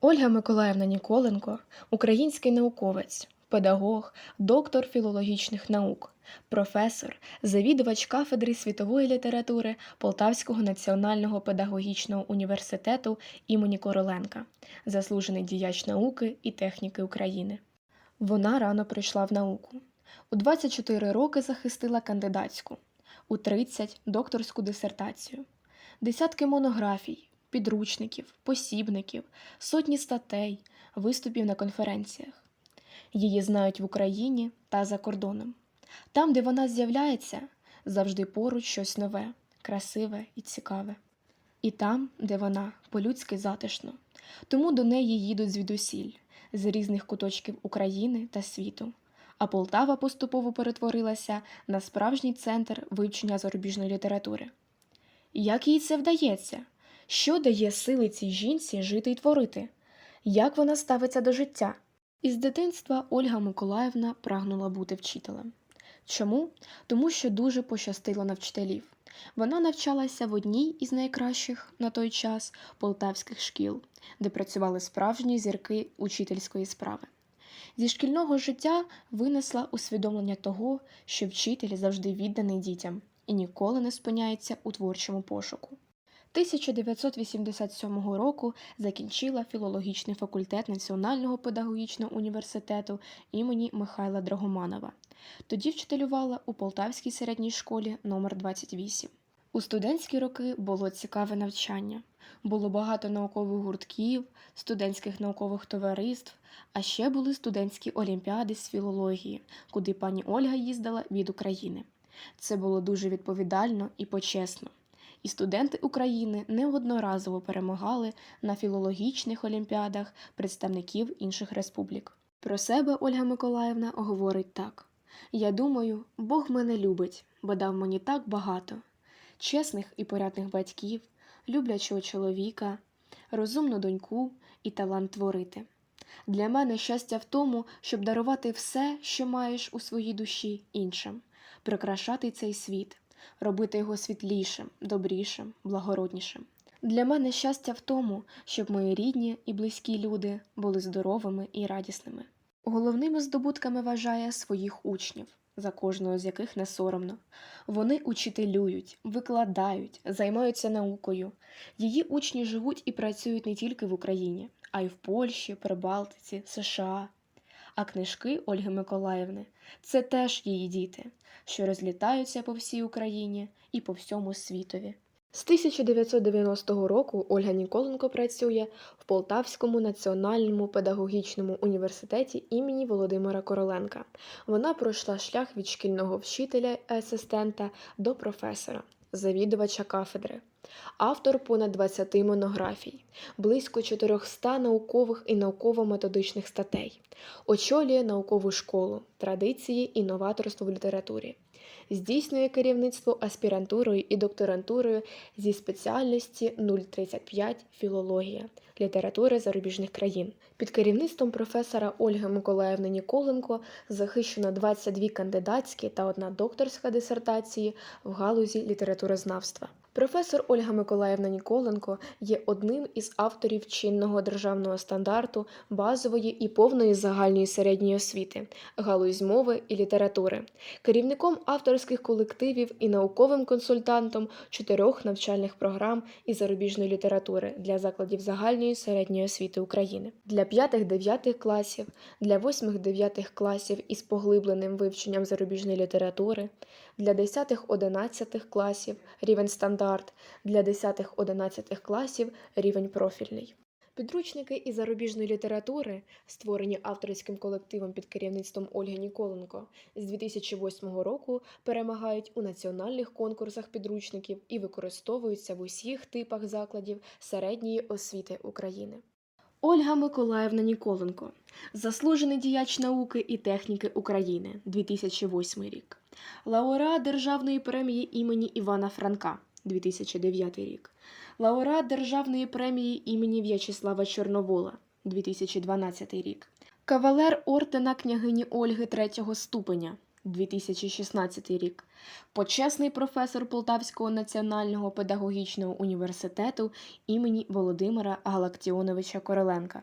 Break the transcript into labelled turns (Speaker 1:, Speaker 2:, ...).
Speaker 1: Ольга Миколаївна Ніколенко український науковець, педагог, доктор філологічних наук, професор, завідувач кафедри світової літератури Полтавського національного педагогічного університету імені Короленка, заслужений діяч науки і техніки України. Вона рано прийшла в науку. У 24 роки захистила кандидатську, у 30 – докторську дисертацію, десятки монографій, підручників, посібників, сотні статей, виступів на конференціях. Її знають в Україні та за кордоном. Там, де вона з'являється, завжди поруч щось нове, красиве і цікаве. І там, де вона по-людськи затишно. Тому до неї їдуть звідусіль, з різних куточків України та світу. А Полтава поступово перетворилася на справжній центр вивчення зарубіжної літератури. Як їй це вдається? Що дає сили цій жінці жити й творити? Як вона ставиться до життя? Із дитинства Ольга Миколаївна прагнула бути вчителем. Чому? Тому що дуже пощастило на вчителів. Вона навчалася в одній із найкращих на той час полтавських шкіл, де працювали справжні зірки учительської справи. Зі шкільного життя винесла усвідомлення того, що вчитель завжди відданий дітям і ніколи не спиняється у творчому пошуку. 1987 року закінчила філологічний факультет Національного педагогічного університету імені Михайла Драгоманова. Тоді вчителювала у Полтавській середній школі номер 28 У студентські роки було цікаве навчання. Було багато наукових гуртків, студентських наукових товариств, а ще були студентські олімпіади з філології, куди пані Ольга їздила від України. Це було дуже відповідально і почесно. І студенти України неодноразово перемагали на філологічних олімпіадах представників інших республік. Про себе Ольга Миколаївна говорить так: Я думаю, Бог мене любить, бо дав мені так багато чесних і порядних батьків, люблячого чоловіка, розумну доньку і талант творити. Для мене щастя в тому, щоб дарувати все, що маєш у своїй душі іншим, прикрашати цей світ, робити його світлішим, добрішим, благороднішим. Для мене щастя в тому, щоб мої рідні і близькі люди були здоровими і радісними. Головними здобутками вважає своїх учнів, за кожного з яких не соромно. Вони учителюють, викладають, займаються наукою. Її учні живуть і працюють не тільки в Україні, а й в Польщі, Прибалтиці, США. А книжки Ольги Миколаївни це теж її діти, що розлітаються по всій Україні і по всьому світові. З 1990 року Ольга Ніколенко працює в Полтавському національному педагогічному університеті імені Володимира Короленка. Вона пройшла шлях від шкільного вчителя асистента до професора, завідувача кафедри. Автор понад 20 монографій, близько 400 наукових і науково-методичних статей, очолює наукову школу, традиції і новаторство в літературі, здійснює керівництво аспірантурою і докторантурою зі спеціальності 035 філологія, літератури зарубіжних країн. Під керівництвом професора Ольги Миколаївни Ніколенко захищено 22 кандидатські та одна докторська дисертації в галузі літературознавства. Професор Ольга Миколаївна Ніколенко є одним із авторів чинного державного стандарту базової і повної загальної середньої освіти, галузь мови і літератури, керівником авторських колективів і науковим консультантом чотирьох навчальних програм із зарубіжної літератури для закладів загальної середньої освіти України, для 5-9 класів, для 8-9 класів із поглибленим вивченням зарубіжної літератури, для 10-11 класів рівень стандарт, для 10-11 класів рівень профільний. Підручники із зарубіжної літератури, створені авторським колективом під керівництвом Ольги Ніколенко, з 2008 року перемагають у національних конкурсах підручників і використовуються в усіх типах закладів середньої освіти України. Ольга Миколаївна Ніколенко, заслужений діяч науки і техніки України, 2008 рік, лауреат Державної премії імені Івана Франка, 2009 рік, лауреат Державної премії імені В'ячеслава Чорновола, 2012 рік, кавалер ордена княгині Ольги третього ступеня, 2016 рік, почесний професор Полтавського національного педагогічного університету імені Володимира Галактіоновича Короленка.